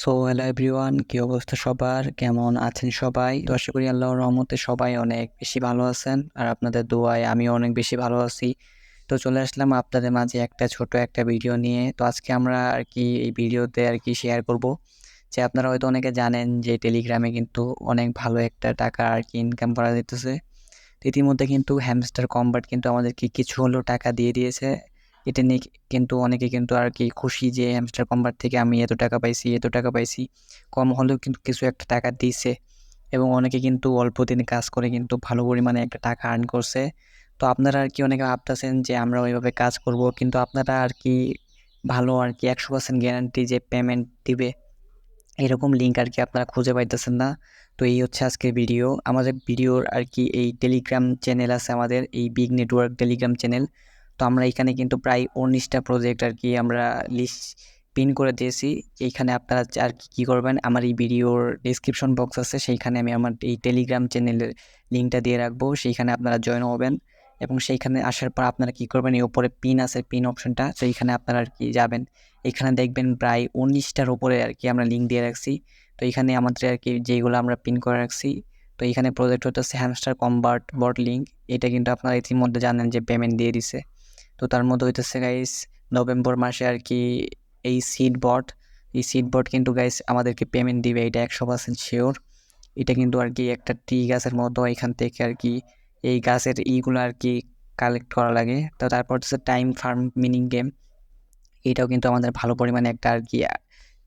So hello everyone কী অবস্থা সবার? কেমন আছেন সবাই? তো আশা করি আল্লাহর রহমতে সবাই অনেক বেশি ভালো আছেন, আর আপনাদের দোয়ায় আমিও অনেক বেশি ভালো আছি। তো চলে আসলাম আপনাদের মাঝে একটা ছোট একটা ভিডিও নিয়ে। তো আজকে আমরা আর কি এই ভিডিওতে আর কি শেয়ার করব। যে আপনারা হয়তো অনেকে জানেন যে টেলিগ্রামে কিন্তু অনেক ভালো একটা টাকা আর কি ইনকাম করা যেতেছে। ইতিমধ্যে কিন্তু হ্যামস্টার কম্বার্ট কিন্তু আমাদেরকে কিছু হলেও টাকা দিয়ে দিয়েছে। এটা নিয়ে কিন্তু অনেকে কিন্তু আর কি খুশি যে হ্যামস্টার কম্বার থেকে আমি এত টাকা পাইছি, এত টাকা পাইছি। কম হলেও কিন্তু কিছু একটা টাকা দিছে এবং অনেকে কিন্তু অল্প দিনে কাজ করে কিন্তু ভালো পরিমাণে একটা টাকা আর্ন করছে। তো আপনারা আর কি অনেকে ভাবতেছেন যে আমরা ওইভাবে কাজ করব, কিন্তু আপনারা আর কি ভালো আর কি একশো পার্সেন্ট গ্যারান্টি যে পেমেন্ট দিবে এরকম লিঙ্ক আর কি আপনারা খুঁজে পাইতেছেন না। তো এই হচ্ছে আজকের ভিডিও আমাদের ভিডিওর আর কি এই টেলিগ্রাম চ্যানেল আছে আমাদের, এই বিগ নেটওয়ার্ক টেলিগ্রাম চ্যানেল তো আমরা এখানে কিন্তু প্রায় উনিশটা প্রজেক্ট আর কি আমরা লিস্ট পিন করে দিয়েছি। এইখানে আপনারা আর কি, কী করবেন? আমার এই ভিডিওর ডিসক্রিপশন বক্স আছে, সেইখানে আমি আমার এই টেলিগ্রাম চ্যানেলের লিঙ্কটা দিয়ে রাখব। সেইখানে আপনারা জয়েন হবেন এবং সেইখানে আসার পর আপনারা কী করবেন? এই ওপরে পিন আছে পিন অপশনটা সেইখানে আপনারা আর কি যাবেন। এখানে দেখবেন প্রায় উনিশটার ওপরে আর কি আমরা লিঙ্ক দিয়ে রাখছি। তো এখানে আমাদের আর কি যেগুলো আমরা পিন করে রাখছি, তো এখানে প্রজেক্ট হচ্ছে হ্যামস্টার কম্বার্ট বট লিঙ্ক এটা কিন্তু আপনারা ইতিমধ্যে জানেন যে পেমেন্ট দিয়ে দিছে। তো তার মধ্যে হইতেছে গাইস নভেম্বর মাসে আর কি এই সিড বট এই সিড বট কিন্তু গাইস আমাদেরকে পেমেন্ট দিবে, এটা একশো পার্সেন্ট শিওর এটা কিন্তু আর কি একটা টি গাছের মতো, এখান থেকে আর কি এই গাছের ইগুলো আর কি কালেক্ট করা লাগে। তো তারপর হচ্ছে টাইম ফার্ম মিনিং গেম এটাও কিন্তু আমাদের ভালো পরিমাণে একটা আর কি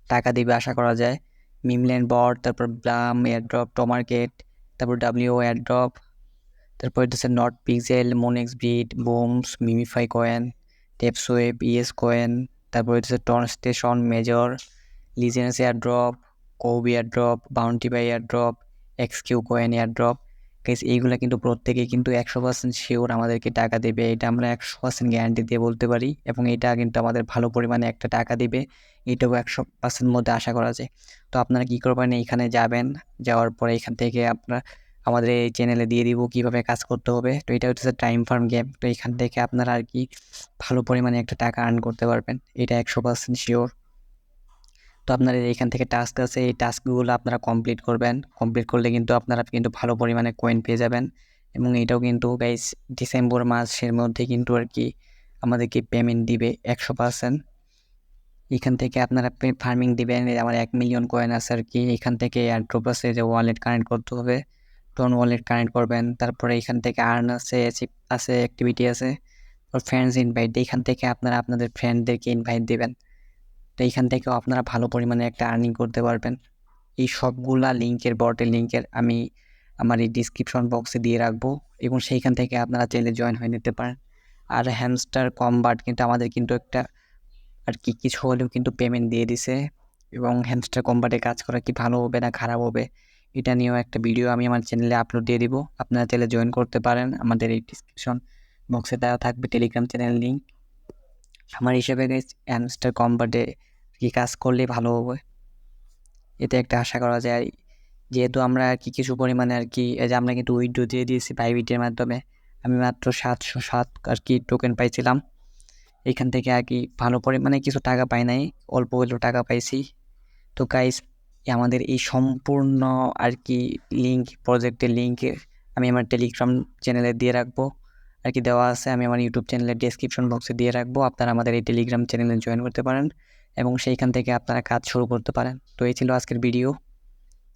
টাকা দিবে আশা করা যায়। মিমল্যান্ড বট তারপর ব্লাম এয়ারড্রপ টমার্কেট তারপর ডাব্লিউ এয়ারড্রপ তারপর হচ্ছে not pixel Monex breed booms Memefi coin Tapswap ES coin তারপর হচ্ছে Ton station major legends airdrop কৌবি airdrop bounty by airdrop এক্সকিউ কয়েন এয়ারড্রপ গাইস এইগুলো কিন্তু প্রত্যেকেই কিন্তু একশো পার্সেন্ট শিওর আমাদেরকে টাকা দেবে। এটা আমরা একশো পার্সেন্ট গ্যারান্টি দিয়ে বলতে পারি এবং এটা কিন্তু আমাদের ভালো পরিমাণে একটা টাকা দেবে। এটাও একশো পার্সেন্ট মধ্যে আশা করা যায়। তো আপনারা কী করবেন? এইখানে যাবেন, যাওয়ার পরে এখান থেকে আপনারা আমাদের এই চ্যানেলে দিয়ে দিব, কীভাবে কাজ করতে হবে। তো এটা হচ্ছে টাইম ফার্ম গেম তো এখান থেকে আপনারা আর কি ভালো পরিমাণে একটা টাকা আর্ন করতে পারবেন। এটা একশো পার্সেন্ট শিওর তো আপনাদের এখান থেকে টাস্ক আছে, এই টাস্কগুলো আপনারা কমপ্লিট করবেন। কমপ্লিট করলে কিন্তু আপনারা কিন্তু ভালো পরিমাণে কয়েন পেয়ে যাবেন। এবং এটাও কিন্তু গাইস ডিসেম্বর মাসের মধ্যে কিন্তু আর কি আমাদেরকে পেমেন্ট দিবে একশো পার্সেন্ট এখান থেকে আপনারা ফার্মিং দিবেন আমার এক মিলিয়ন কয়েন আছে আর কি। এখান থেকে এয়ারড্রপ আছে যে ওয়ালেট কানেক্ট করতে হবে। টোন ওয়ালেট কানেক্ট করবেন। তারপরে এখান থেকে আর্ন আছে আছে অ্যাক্টিভিটি আছে। ফ্রেন্ডস ইনভাইট এখান থেকে আপনারা আপনাদের ফ্রেন্ডদেরকে ইনভাইট দেবেন। তো এইখান থেকেও আপনারা ভালো পরিমাণে একটা আর্নিং করতে পারবেন। এই সবগুলা লিঙ্কের বটের লিঙ্কের আমি আমার এই ডিসক্রিপশন বক্সে দিয়ে রাখব এবং সেইখান থেকে আপনারা চাইলে জয়েন হয়ে নিতে পারেন। আর হ্যামস্টার কমবার্ট কিন্তু আমাদের কিন্তু একটা আর কি কিছু হলেও কিন্তু পেমেন্ট দিয়ে দিছে। এবং হ্যামস্টার কম্বার্টে কাজ করা কি ভালো হবে না খারাপ হবে এটা নিয়েও একটা ভিডিও আমি আমার চ্যানেলে আপলোড দিয়ে দিব। আপনারা চাইলে জয়েন করতে পারেন। আমাদের এই ডিসক্রিপশন বক্সে দেওয়া থাকবে টেলিগ্রাম চ্যানেল লিঙ্ক আমার হিসেবে হ্যামস্টার কম্বার্টে কি কাজ করলে ভালো হবে? এতে একটা আশা করা যায়। যেহেতু আমরা আর কি কিছু পরিমাণে আর কি যে আমরা কিন্তু উইড্রো দিয়ে দিয়েছি প্রাইভেটের মাধ্যমে, আমি মাত্র সাতশো সাত আর কি টোকেন পাইছিলাম। এখান থেকে আর কি ভালো পরিমাণে কিছু টাকা পাই নাই, অল্প হলেও টাকা পাইছি। তো গাইস আমাদের এই সম্পূর্ণ আর কি লিঙ্ক প্রজেক্টের লিঙ্কে আমি আমার টেলিগ্রাম চ্যানেলে দিয়ে রাখব। আর কি দেওয়া আছে, আমি আমার ইউটিউব চ্যানেলের ডেসক্রিপশন বক্সে দিয়ে রাখব। আপনারা আমাদের এই টেলিগ্রাম চ্যানেলে জয়েন করতে পারেন এবং সেইখান থেকে আপনারা কাজ শুরু করতে পারেন। তো এই ছিল আজকের ভিডিও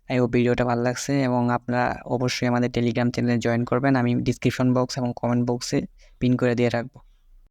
এই ও ভিডিওটা ভালো লাগছে এবং আপনারা অবশ্যই আমাদের টেলিগ্রাম চ্যানেলে জয়েন করবেন। আমি ডিসক্রিপশন বক্স এবং কমেন্ট বক্সে পিন করে দিয়ে রাখব।